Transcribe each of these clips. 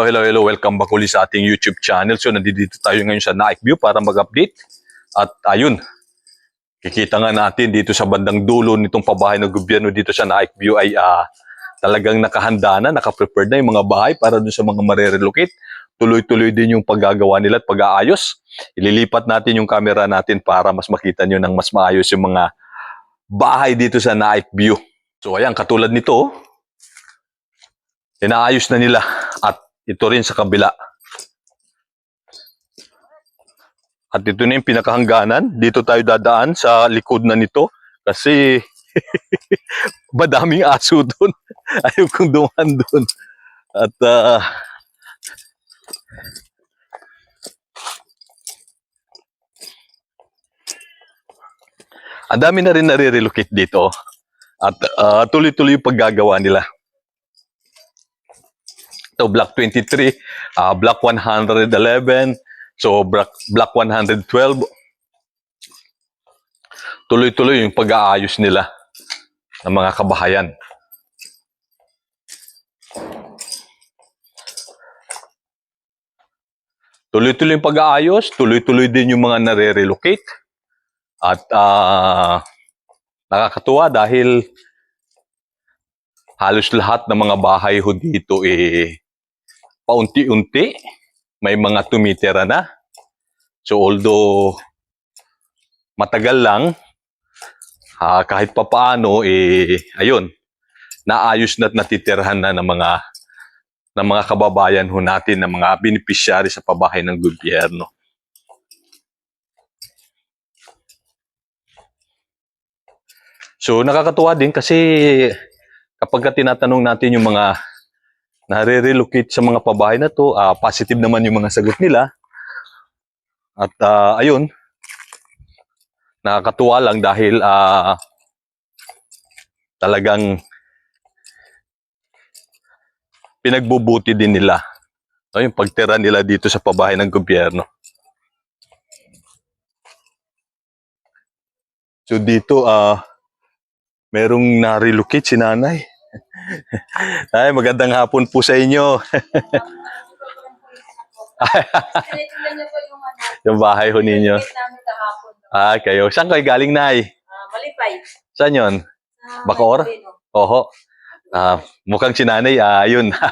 Oh, hello, hello. Welcome back ulit sa ating YouTube channel. So, nandito tayo ngayon sa Naik View para mag-update. At ayun, kikita nga natin dito sa bandang dulo nitong pabahay ng gobyerno dito sa Naik View ay ah, talagang nakahanda na, nakaprepared na yung mga bahay para dun sa mga marerelocate. Tuloy-tuloy din yung paggagawa nila at pag-aayos. Ililipat natin yung camera natin para mas makita nyo ng mas maayos yung mga bahay dito sa Naik View. So ayan, katulad nito, oh. inaayos na nila at ito rin sa kabila. At ito na yung pinakahangganan. Dito tayo dadaan sa likod na nito kasi madaming aso doon. Ayaw kong dumaan doon. At ah, ang dami na rin nare-relocate dito. At ah, tuloy-tuloy yung paggagawa nila. Ito, Block 23, ah, Block 111, so Block, Block 112. Tuloy-tuloy yung pag-aayos nila ng mga kabahayan. Tuloy-tuloy yung pag-aayos, tuloy-tuloy din yung mga nare-relocate. At ah, nakakatuwa dahil halos lahat ng mga bahay ho dito eh paunti-unti may mga tumitira na. So although matagal lang, ah, kahit papaano eh ayun, naayos na at natitirhan na ng mga ng mga kababayan ho natin, ng mga beneficiary sa pabahay ng gobyerno. So nakakatuwa din kasi kapag ka tinatanong natin yung mga nare-relocate sa mga pabahay na to, ah, positive naman yung mga sagot nila. At ah, ayun, nakakatuwa lang dahil ah, talagang pinagbubuti din nila no, yung pagtira nila dito sa pabahay ng gobyerno. So dito, ah, merong na-relocate si nanay. Ay, magandang hapon po sa inyo. Yung bahay ho ninyo. Ah, kayo. Saan kayo galing, Nay? Ah, malipay. Saan yun? Ah, Bacoor? Oho. Ah, mukhang si nanay, ah, yun. Ah.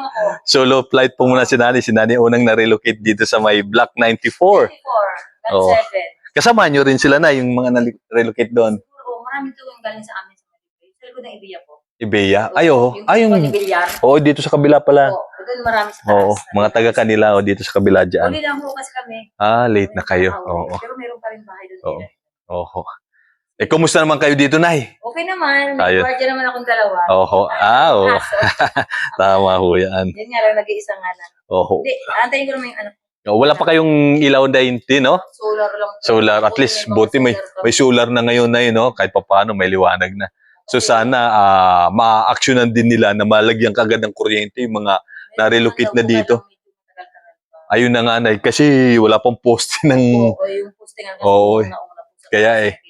Solo flight po muna si nanay. Si nanay unang na-relocate dito sa may Block 94. 24. Oo. Not 7. Kasama nyo rin sila na, yung mga na-relocate doon. Oo, marami tuwing galing sa amin sa malipay. Sa likod ng ibiya po. Ibeya. Ay, oo. Ay, Yung. Oo, dito sa kabila pala. Oo, doon marami sa taas. Oo, mga taga kanila o dito sa kabila dyan. Uli lang po kasi kami. Ah, late na kayo. Oo. Pero meron pa rin bahay doon. Oo. Oo. Eh, kumusta naman kayo dito, Nay? Okay naman. Ayun. May guardia naman akong dalawa. Oo. Ah, oo. Tama ho yan. Yan nga lang, nag-iisa nga lang. Oo. Hindi, antayin ko naman yung ano. Oh, Wala pa kayong ilaw na hindi, no? Solar lang. Solar. At least, buti may, may solar na ngayon na yun, no? Kahit pa paano, may liwanag na. So sana ah ma-actionan din nila na malagyan kagad ng kuryente yung mga na-relocate na dito. ayun na nga Nay, kasi wala pang poste ng Oo, yung postingan kasi Oo, una-una po sa kaya eh. nga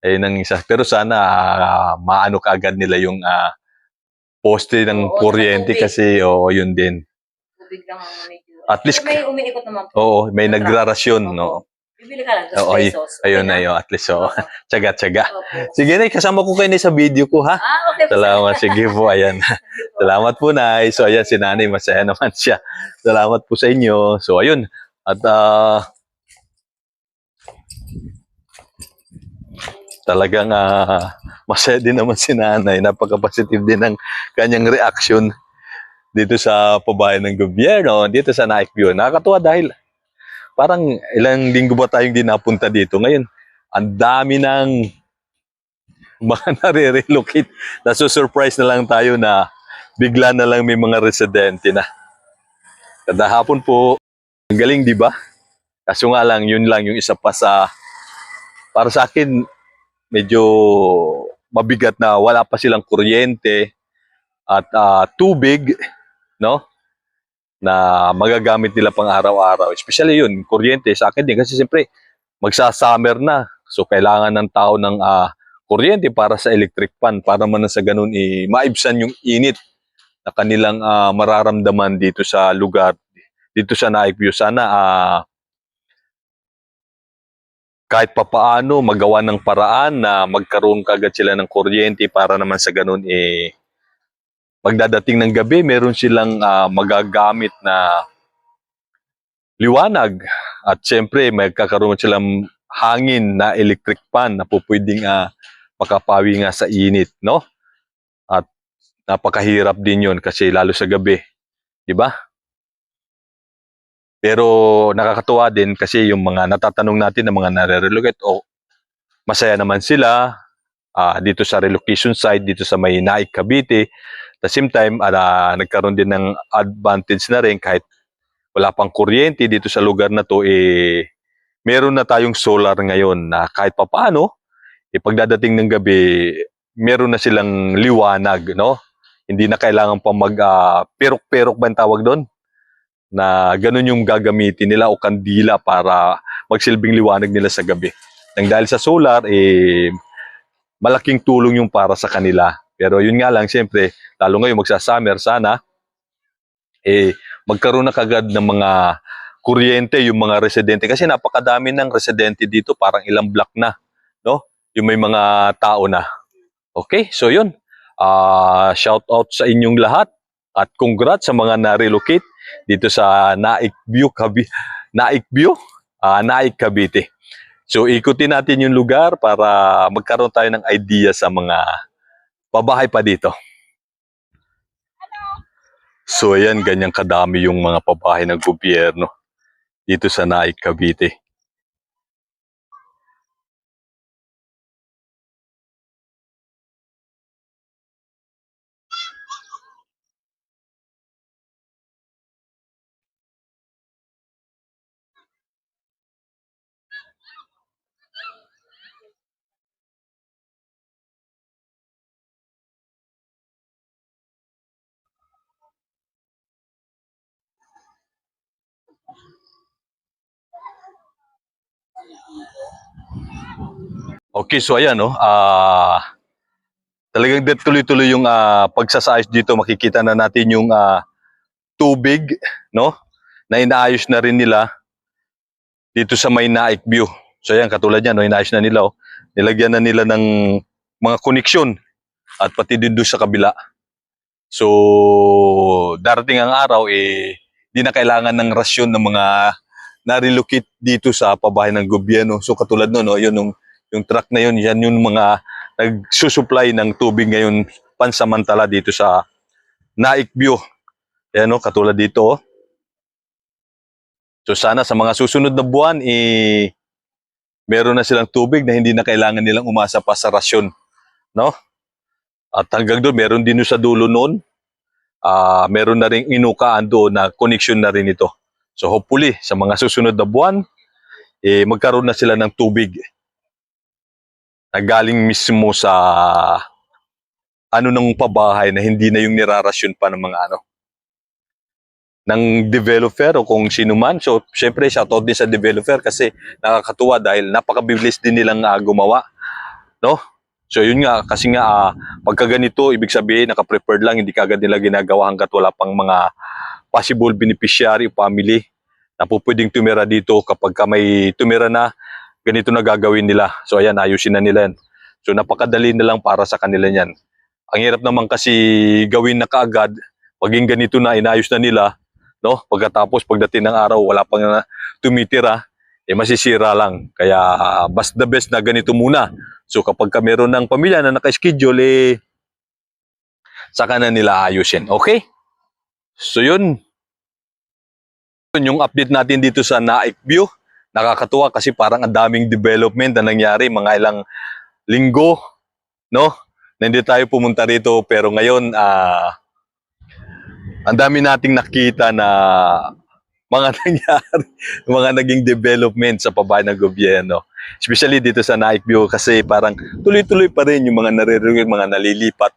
eh. ayun ang isa. Pero sana ah, maano kaagad nila yung ah, poste ng Oo, kuryente kasi oo yun din. Tubig lang ang medyo. At least- may umiikot naman po. Oo, may Yung nagrarasyon, no? Bibili ka lang, dos Oo, pesos. Ayun na yun, at least. Opo. Tsaga-tsaga. Opo. Sige na, kasama ko kayo na sa video ko ha. Ah, okay. po. Salamat, sige po, ayan. Salamat po, Nay. So, ayan, si Nanay, masaya naman siya. Salamat po sa inyo. So, ayun. At, ah, talagang ah, masaya din naman si Nanay. Napaka-positive din ng kanyang reaction dito sa pabahay ng gobyerno, dito sa Naik View. Nakakatuwa dahil parang ilang linggo ba tayong di napunta dito. Ngayon, ang dami ng mga nare-relocate nasusurprise na lang tayo na bigla na lang may mga residente na. Kada hapon po, ang galing di ba? Kaso nga lang, yun lang yung isa pa sa, para sa akin, medyo mabigat na wala pa silang kuryente at ah, tubig, no? Na magagamit nila pang araw-araw. Especially yun, kuryente sa akin din. Kasi siyempre, magsa-summer na. So, kailangan ng tao ng ah, kuryente para sa electric fan para man sa ganun i maibsan yung init na kanilang ah, mararamdaman dito sa lugar, dito sa Naik View. Sana ah, kahit papaano magawa ng paraan na magkaroon kagad sila ng kuryente para naman sa ganun eh pagdadating ng gabi meron silang ah, magagamit na liwanag. At syempre may kakaroon silang hangin na electric fan na po pwedeng ah, makapawi nga sa init no? At napakahirap din yun kasi lalo sa gabi di ba? Pero nakakatuwa din kasi yung mga natatanong natin ng mga nare-relocate o masaya naman sila ah, dito sa relocation site dito sa may Naik Cavite the same time ah, nagkaroon din ng advantage na rin kahit wala pang kuryente dito sa lugar na to eh meron na tayong solar ngayon na kahit papaano eh pagdadating ng gabi meron na silang liwanag no hindi na kailangan pa mag ah, perok-perok ba tawag doon na ganun yung gagamitin nila o kandila para magsilbing liwanag nila sa gabi. Nang dahil sa solar, eh, malaking tulong yung para sa kanila. Pero yun nga lang, siyempre, lalo ngayon magsa-summer, sana, eh, magkaroon na kagad ng mga kuryente yung mga residente. Kasi napakadami ng residente dito, parang ilang block na, no? Yung may mga tao na. Okay, so yun. Ah, shout out sa inyong lahat at congrats sa mga na-relocate dito sa Naik View, Cavi Naik View, ah, Naik Cavite. So ikutin natin yung lugar para magkaroon tayo ng idea sa mga babahay pa dito. So ayan, ganyang kadami yung mga pabahay ng gobyerno dito sa Naik Cavite. Okay, so ayan no, ah talagang tuloy-tuloy yung ah, pagsasayos dito. Makikita na natin yung ah, tubig, no? Na inaayos na rin nila dito sa may Naik View. So ayan, katulad yan, no? inaayos na nila. Oh. Nilagyan na nila ng mga koneksyon at pati din doon sa kabila. So, darating ang araw, eh, di na kailangan ng rasyon ng mga na-relocate dito sa pabahay ng gobyerno. So, katulad nun, no, yun, yung, yung truck na yun, yan yung mga nagsusupply ng tubig ngayon pansamantala dito sa Naik View. Ayan, no, katulad dito. oh. So, sana sa mga susunod na buwan, eh, meron na silang tubig na hindi na kailangan nilang umasa pa sa rasyon. No? At hanggang doon, meron din sa dulo noon. Ah, meron na rin inukaan doon na connection na rin ito. So hopefully, sa mga susunod na buwan, eh, magkaroon na sila ng tubig na galing mismo sa ano ng pabahay na hindi na yung nirarasyon pa ng mga ano ng developer o kung sino man. So, syempre, shoutout din sa developer kasi nakakatuwa dahil napakabilis din nilang ah, gumawa. No? So yun nga, kasi nga ah, pagka ganito, ibig sabihin naka-prepared lang, hindi kagad nila ginagawa hanggat wala pang mga possible beneficiary o family na po pwedeng tumira dito kapag ka may tumira na, ganito na gagawin nila. So ayan, ayusin na nila yan. So napakadali na lang para sa kanila yan. Ang hirap naman kasi gawin na kaagad, paging ganito na, inayos na nila, no? Pagkatapos, pagdating ng araw, wala pang tumitira, eh masisira lang. Kaya ah, best the best na ganito muna. So kapag ka meron ng pamilya na naka-schedule, eh, saka na nila ayusin. Okay? So yun. Yun yung update natin dito sa Naik View. Nakakatuwa kasi parang ang daming development na nangyari mga ilang linggo, no? Na hindi tayo pumunta rito pero ngayon ah ang dami nating nakita na mga nangyari, mga naging development sa pabahay ng gobyerno. Especially dito sa Naik View kasi parang tuloy-tuloy pa rin yung mga naririnig, mga nalilipat.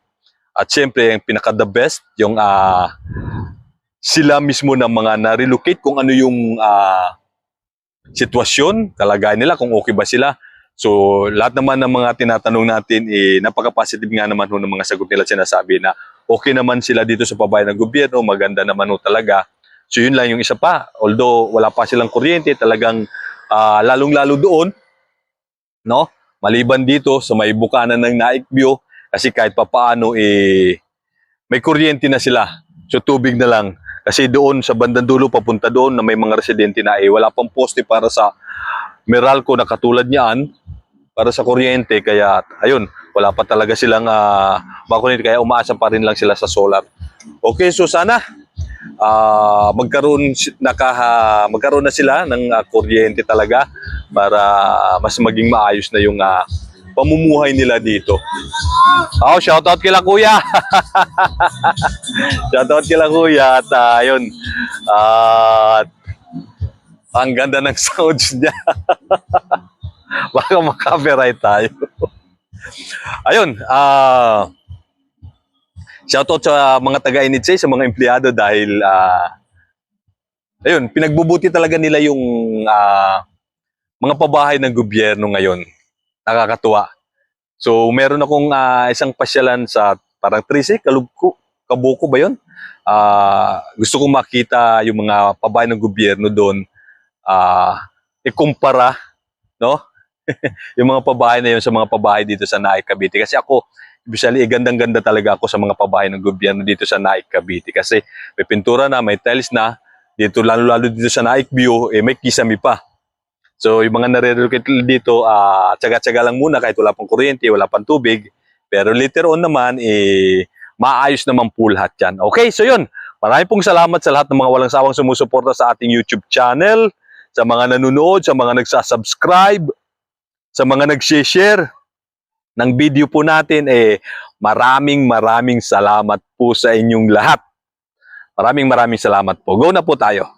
At syempre, yung pinaka-the best, yung ah, sila mismo ng mga na-relocate kung ano yung ah, sitwasyon, kalagayan nila, kung okay ba sila. So, lahat naman ng mga tinatanong natin, eh, napaka-positive nga naman ho ng mga sagot nila sinasabi na okay naman sila dito sa pabayan ng gobyerno, maganda naman ho talaga. So yun lang yung isa pa. Although wala pa silang kuryente, talagang ah, lalong-lalo doon, no? Maliban dito sa may bukanan ng Naik View, kasi kahit papaano eh may kuryente na sila. So tubig na lang. Kasi doon sa bandang dulo papunta doon na may mga residente na eh wala pang poste para sa Meralco na katulad niyan para sa kuryente kaya ayun wala pa talaga silang uh, makuryente kaya umaasa pa rin lang sila sa solar. Okay, so sana ah, magkaroon nakaha, magkaroon na sila ng ah, kuryente talaga para mas maging maayos na yung ah, pamumuhay nila dito. Oh, shoutout kila kuya. shoutout kila kuya at ah, ayun. At ang ganda ng sounds niya. Baka makapiright tayo. ayun, ah shoutout sa mga taga-Initsay, sa mga empleyado dahil ah ayun, pinagbubuti talaga nila yung ah, mga pabahay ng gobyerno ngayon. Nakakatuwa. So, meron akong ah, isang pasyalan sa parang Trise, Kalubko, Kabuko ba yun? Ah, gusto kong makita yung mga pabahay ng gobyerno doon ah ikumpara, no? yung mga pabahay na yun sa mga pabahay dito sa Naik, Cavite. Kasi ako, usually, eh, gandang-ganda talaga ako sa mga pabahay ng gobyerno dito sa Naik, Cavite. Kasi may pintura na, may tiles na, dito lalo-lalo dito sa Naik View, eh, may kisame pa. So, yung mga nare-relocate dito, ah tsaga-tsaga lang muna kahit wala pang kuryente, wala pang tubig. Pero later on naman, eh, maayos naman po lahat yan. Okay, so yun. Maraming pong salamat sa lahat ng mga walang sawang sumusuporta sa ating YouTube channel, sa mga nanonood, sa mga nagsasubscribe, sa mga nag-share ng video po natin, eh, maraming maraming salamat po sa inyong lahat. Maraming maraming salamat po. Go na po tayo.